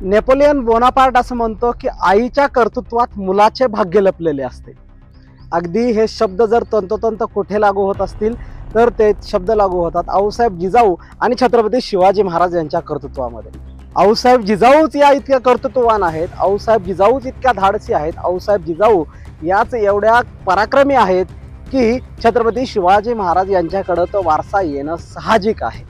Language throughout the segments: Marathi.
नेपोलियन बोनापार्ट असं म्हणतो की आईच्या कर्तृत्वात मुलाचे भाग्य लपलेले असते. अगदी हे शब्द जर तंतोतंत कुठे लागू होत असतील तर ते शब्द लागू होतात. आऊसाहेब जिजाऊ आणि छत्रपती शिवाजी महाराज यांच्या कर्तृत्वामध्ये. आऊसाहेब जिजाऊच या इतक्या कर्तृत्ववान आहेत. आऊसाहेब जिजाऊच इतक्या धाडसी आहेत. आऊसाहेब जिजाऊ याच एवढ्या पराक्रमी आहेत की छत्रपती शिवाजी महाराज यांच्याकडं तो वारसा येणं साहजिक आहे.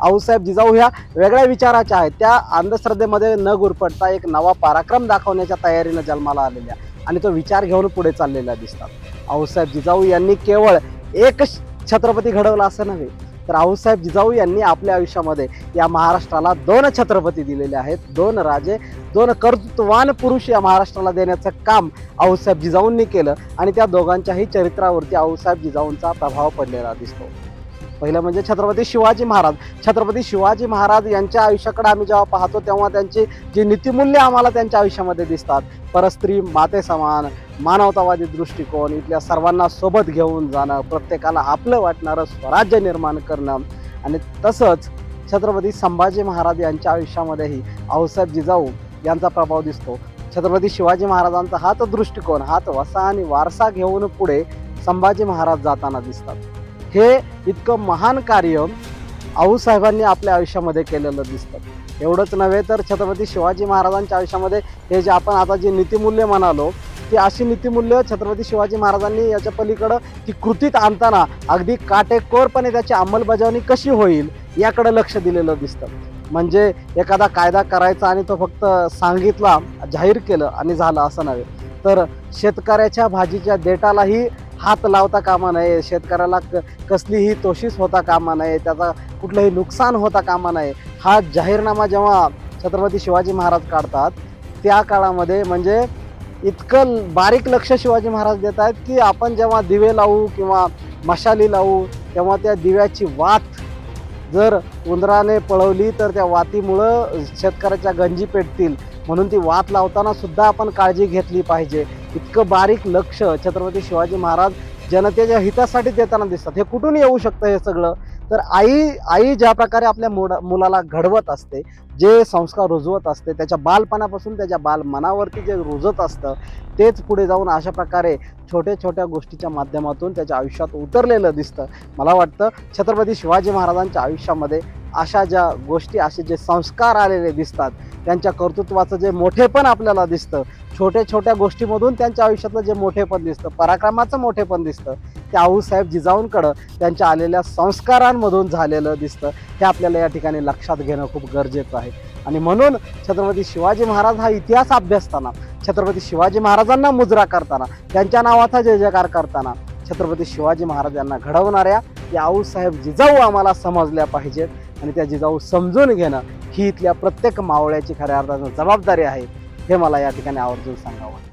आऊसाहेब जिजाऊ ह्या वेगळ्या विचाराच्या आहेत. त्या अंधश्रद्धेमध्ये न गुरफटता एक नवा पराक्रम दाखवण्याच्या तयारीनं जन्माला आलेल्या आणि तो विचार घेऊन पुढे चाललेला दिसतात. आऊसाहेब जिजाऊ यांनी केवळ एक छत्रपती घडवला असं नव्हे तर आऊसाहेब जिजाऊ यांनी आपल्या आयुष्यामध्ये या महाराष्ट्राला दोन छत्रपती दिलेले आहेत. दोन राजे दोन कर्तृत्वान पुरुष या महाराष्ट्राला देण्याचं काम आऊसाहेब जिजाऊंनी केलं. आणि त्या दोघांच्याही चरित्रावरती आऊसाहेब जिजाऊंचा प्रभाव पडलेला दिसतो. पहिलं म्हणजे छत्रपती शिवाजी महाराज. छत्रपती शिवाजी महाराज यांच्या आयुष्याकडे आम्ही जेव्हा पाहतो तेव्हा त्यांची जी नीतिमूल्य आम्हाला त्यांच्या आयुष्यामध्ये दिसतात. परस्त्री माते समान मानवतावादी दृष्टिकोन इथल्या सर्वांना सोबत घेऊन जाणं प्रत्येकाला आपलं वाटणारं स्वराज्य निर्माण करणं. आणि तसंच छत्रपती संभाजी महाराज यांच्या आयुष्यामध्येही आऊसाहेब जिजाऊ यांचा प्रभाव दिसतो. छत्रपती शिवाजी महाराजांचा हाच दृष्टिकोन हाच वसा आणि वारसा घेऊन पुढे संभाजी महाराज जाताना दिसतात. हे इतकं महान कार्य आऊसाहेबांनी आपल्या आयुष्यामध्ये केलेलं दिसतं. एवढंच नव्हे तर छत्रपती शिवाजी महाराजांच्या आयुष्यामध्ये हे जे आपण आता जे नीतिमूल्य म्हणालो ती अशी नीतिमूल्य छत्रपती शिवाजी महाराजांनी याच्या पलीकडं ती कृतीत आणताना अगदी काटेकोरपणे त्याची अंमलबजावणी कशी होईल याकडे लक्ष दिलेलं दिसतं. म्हणजे एखादा कायदा करायचा आणि तो फक्त सांगितला जाहीर केलं आणि झालं असं नव्हे. तर शेतकऱ्याच्या भाजीच्या देटालाही हात लावता कामा नये शेतकऱ्याला क कसलीही तोशीस होता कामा नये त्याचा कुठलंही नुकसान होता कामा नये हा जाहीरनामा जेव्हा छत्रपती शिवाजी महाराज काढतात त्या काळामध्ये म्हणजे इतकं बारीक लक्ष शिवाजी महाराज देत आहेत की आपण जेव्हा दिवे लावू किंवा मशाली लावू तेव्हा त्या दिव्याची वात जर उंदराने पळवली तर त्या वातीमुळं शेतकऱ्याच्या गंजी पेटतील. म्हणून ती वात लावताना सुद्धा आपण काळजी घेतली पाहिजे. इतकं बारीक लक्ष छत्रपती शिवाजी महाराज जनतेच्या हितासाठी देताना दिसतात. हे कुठून येऊ शकतं हे सगळं? तर आई आई ज्या प्रकारे आपल्या मुला मुलाला घडवत असते जे संस्कार रुजवत असते त्याच्या बालपणापासून त्याच्या बालमनावरती जे रुजत असतं तेच पुढे जाऊन अशा प्रकारे छोट्या छोट्या गोष्टीच्या माध्यमातून त्याच्या आयुष्यात उतरलेलं दिसतं. मला वाटतं छत्रपती शिवाजी महाराजांच्या आयुष्यामध्ये अशा ज्या गोष्टी असे जे संस्कार आलेले दिसतात त्यांच्या कर्तृत्वाचं जे मोठेपण आपल्याला दिसतं छोट्या छोट्या गोष्टीमधून त्यांच्या आयुष्यातलं जे मोठेपण दिसतं पराक्रमाचं मोठेपण दिसतं ते आऊसाहेब जिजाऊंकडं त्यांच्या आलेल्या संस्कारांमधून झालेलं दिसतं हे आपल्याला या ठिकाणी लक्षात घेणं खूप गरजेचं आहे. आणि म्हणून छत्रपती शिवाजी महाराज हा इतिहास अभ्यासताना छत्रपती शिवाजी महाराजांना मुजरा करताना त्यांच्या नावाचा जय जयकार करताना छत्रपती शिवाजी महाराज यांना घडवणाऱ्या या आऊसाहेब जिजाऊ आम्हाला समजल्या पाहिजेत. आणि त्या जिजाऊ समजून घेणं ही इथल्या प्रत्येक मावळ्याची खऱ्या अर्थानं जबाबदारी आहे हे मला या ठिकाणी आवर्जून सांगावं.